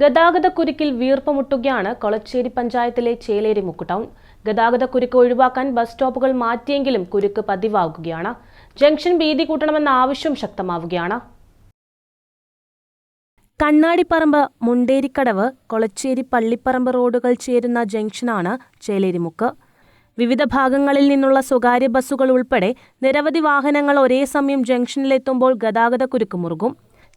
ഗതാഗതക്കുരുക്കിൽ വീർപ്പുമുട്ടുകയാണ് കൊളച്ചേരി പഞ്ചായത്തിലെ ചേലേരി മുക്ക് ടൗൺ ഗതാഗതക്കുരുക്ക് ഒഴിവാക്കാൻ ബസ് സ്റ്റോപ്പുകൾ മാറ്റിയെങ്കിലും കുരുക്ക് പതിവാകുകയാണ്. ജംഗ്ഷൻ വീതി കൂട്ടണമെന്ന ആവശ്യം ശക്തമാവുകയാണ്. കണ്ണാടിപ്പറമ്പ് മുണ്ടേരിക്കടവ് കൊളച്ചേരി പള്ളിപ്പറമ്പ് റോഡുകൾ ചേരുന്ന ജംഗ്ഷനാണ് ചേലേരിമുക്ക് വിവിധ ഭാഗങ്ങളിൽ നിന്നുള്ള സ്വകാര്യ ബസ്സുകൾ ഉൾപ്പെടെ നിരവധി വാഹനങ്ങൾ ഒരേ സമയം ജംഗ്ഷനിലെത്തുമ്പോൾ ഗതാഗതക്കുരുക്ക് മുറുകും.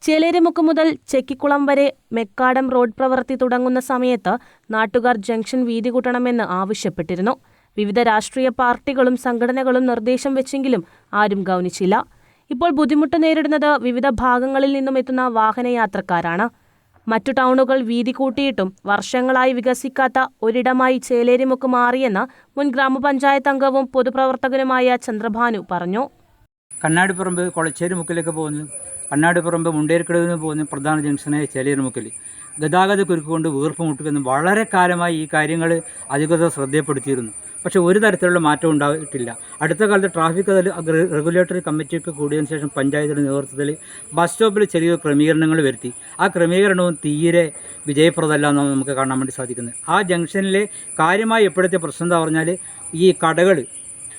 ചേലേരിമുക്ക് മുതൽ ചെക്കിക്കുളം വരെ മെക്കാടം റോഡ് പ്രവൃത്തി തുടങ്ങുന്ന സമയത്ത് നാട്ടുകാർ ജംഗ്ഷൻ വീതി കൂട്ടണമെന്ന് ആവശ്യപ്പെട്ടിരുന്നു. വിവിധ രാഷ്ട്രീയ പാർട്ടികളും സംഘടനകളും നിർദ്ദേശം വെച്ചെങ്കിലും ആരും ഗൗനിച്ചില്ല. ഇപ്പോൾ ബുദ്ധിമുട്ട് നേരിടുന്നത് വിവിധ ഭാഗങ്ങളിൽ നിന്നും എത്തുന്ന വാഹനയാത്രക്കാരാണ്. മറ്റു ടൗണുകൾ വീതി കൂട്ടിയിട്ടും വർഷങ്ങളായി വികസിക്കാത്ത ഒരിടമായി ചേലേരിമുക്ക് മാറിയെന്ന് മുൻ ഗ്രാമപഞ്ചായത്ത് അംഗവും പൊതുപ്രവർത്തകനുമായ ചന്ദ്രഭാനു പറഞ്ഞു. കണ്ണാടിപ്പറമ്പ് കൊളച്ചേരി മുക്കിലേക്ക് പോകുന്നു. കണ്ണാടിപ്പറമ്പ് മുണ്ടേരിക്കടവിൽ നിന്ന് പോകുന്ന പ്രധാന ജംഗ്ഷനായ ചെലിയർമുക്കൽ മുക്കിൽ ഗതാഗത കുരുക്ക് കൊണ്ട് വീർപ്പ് മുട്ടുന്ന വളരെ കാലമായി ഈ കാര്യങ്ങൾ അധികൃതർ ശ്രദ്ധയപ്പെടുത്തിയിരുന്നു. പക്ഷേ ഒരു തരത്തിലുള്ള മാറ്റം ഉണ്ടായിട്ടില്ല. അടുത്ത കാലത്ത് ട്രാഫിക് റെഗുലേറ്ററി കമ്മിറ്റിക്ക് കൂടിയതിനു ശേഷം പഞ്ചായത്തിന്റെ നേതൃത്വത്തിൽ ബസ് സ്റ്റോപ്പിൽ ചെറിയ ക്രമീകരണങ്ങൾ വരുത്തി. ആ ക്രമീകരണവും തീരെ വിജയപ്രദമല്ല എന്നാണ് നമുക്ക് കാണാൻ വേണ്ടി സാധിക്കുന്നത്. ആ ജംഗ്ഷനിലെ കാര്യമായി എപ്പോഴത്തെ പ്രശ്നം എന്താ പറഞ്ഞാൽ ഈ കടകൾ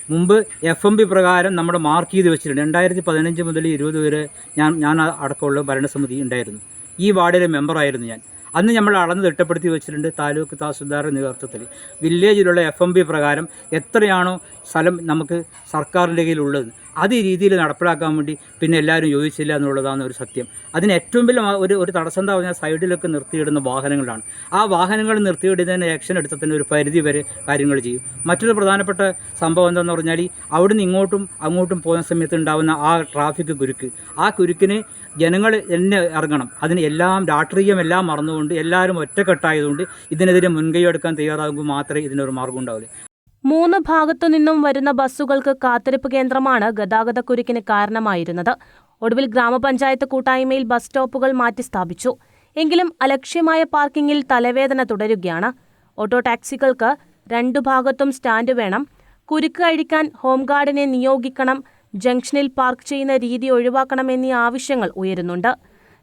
മുമ്പ് എഫ് എം ബി പ്രകാരം നമ്മുടെ മാർക്ക് ചെയ്ത് വെച്ചിട്ടുണ്ട്. രണ്ടായിരത്തി പതിനഞ്ച് മുതൽ ഇരുപത് വരെ ഞാൻ ഞാൻ അടക്കമുള്ള ഭരണസമിതി ഉണ്ടായിരുന്നു. ഈ വാർഡിലെ മെമ്പറായിരുന്നു ഞാൻ. അന്ന് നമ്മൾ അളന്ന് തിട്ടപ്പെടുത്തി വെച്ചിട്ടുണ്ട് താലൂക്ക് തഹസിൽദാരുടെ നേതൃത്വത്തിൽ. വില്ലേജിലുള്ള എഫ് എം ബി പ്രകാരം എത്രയാണോ സ്ഥലം നമുക്ക് സർക്കാരിന്റെ കയ്യിലുള്ളത്. അത് ഈ രീതിയിൽ നടപ്പിലാക്കാൻ വേണ്ടി പിന്നെ എല്ലാവരും യോജിച്ചില്ല എന്നുള്ളതാണ് ഒരു സത്യം. അതിന് ഏറ്റവും വലിയ ഒരു ഒരു തടസ്സം എന്താ പറഞ്ഞാൽ സൈഡിലൊക്കെ നിർത്തിയിടുന്ന വാഹനങ്ങളാണ്. ആ വാഹനങ്ങൾ നിർത്തിയിടുന്നതിന് ആക്ഷൻ എടുത്തതിന് ഒരു പരിധി വരെ കാര്യങ്ങൾ ചെയ്യും. മറ്റൊരു പ്രധാനപ്പെട്ട സംഭവം എന്താണെന്ന് പറഞ്ഞാൽ അവിടെ അവിടുന്ന് ഇങ്ങോട്ടും അങ്ങോട്ടും പോകുന്ന സമയത്ത് ഉണ്ടാകുന്ന ആ ട്രാഫിക് കുരുക്ക്. ആ കുരുക്കിന് ജനങ്ങൾ എന്നെ ഇറങ്ങണം. അതിന് എല്ലാം രാഷ്ട്രീയം എല്ലാം മറന്നുകൊണ്ട് എല്ലാവരും ഒറ്റക്കെട്ടായതുകൊണ്ട് ഇതിനെതിരെ മുൻകൈ എടുക്കാൻ തയ്യാറാകുമ്പോൾ മാത്രമേ ഇതിനൊരു മാർഗം ഉണ്ടാവില്ല മൂന്ന് ഭാഗത്തു നിന്നും വരുന്ന ബസ്സുകൾക്ക് കാത്തിരിപ്പ് കേന്ദ്രമാണ് ഗതാഗതക്കുരുക്കിന് കാരണമായിരുന്നത്. ഒടുവിൽ ഗ്രാമപഞ്ചായത്ത് കൂട്ടായ്മയിൽ ബസ് സ്റ്റോപ്പുകൾ മാറ്റി സ്ഥാപിച്ചു. എങ്കിലും അലക്ഷ്യമായ പാർക്കിംഗിൽ തലവേദന തുടരുകയാണ്. ഓട്ടോ ടാക്സികൾക്ക് രണ്ടു ഭാഗത്തും സ്റ്റാൻഡ് വേണം. കുരുക്ക് അഴിക്കാൻ ഹോംഗാർഡിനെ നിയോഗിക്കണം. ജംഗ്ഷനിൽ പാർക്ക് ചെയ്യുന്ന രീതി ഒഴിവാക്കണം എന്നീ ആവശ്യങ്ങൾ ഉയരുന്നുണ്ട്.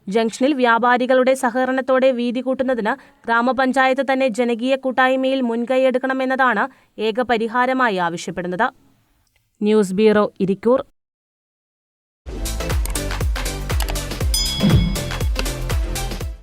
ജംഗ്ഷനിൽ വ്യാപാരികളുടെ സഹകരണത്തോടെ വീതി കൂട്ടുന്നതിന് ഗ്രാമപഞ്ചായത്ത് തന്നെ ജനകീയ കൂട്ടായ്മയിൽ മുൻകൈയെടുക്കണമെന്നതാണ് ഏക പരിഹാരമായി ആവശ്യപ്പെടുന്നത്. News bureau Irikkur.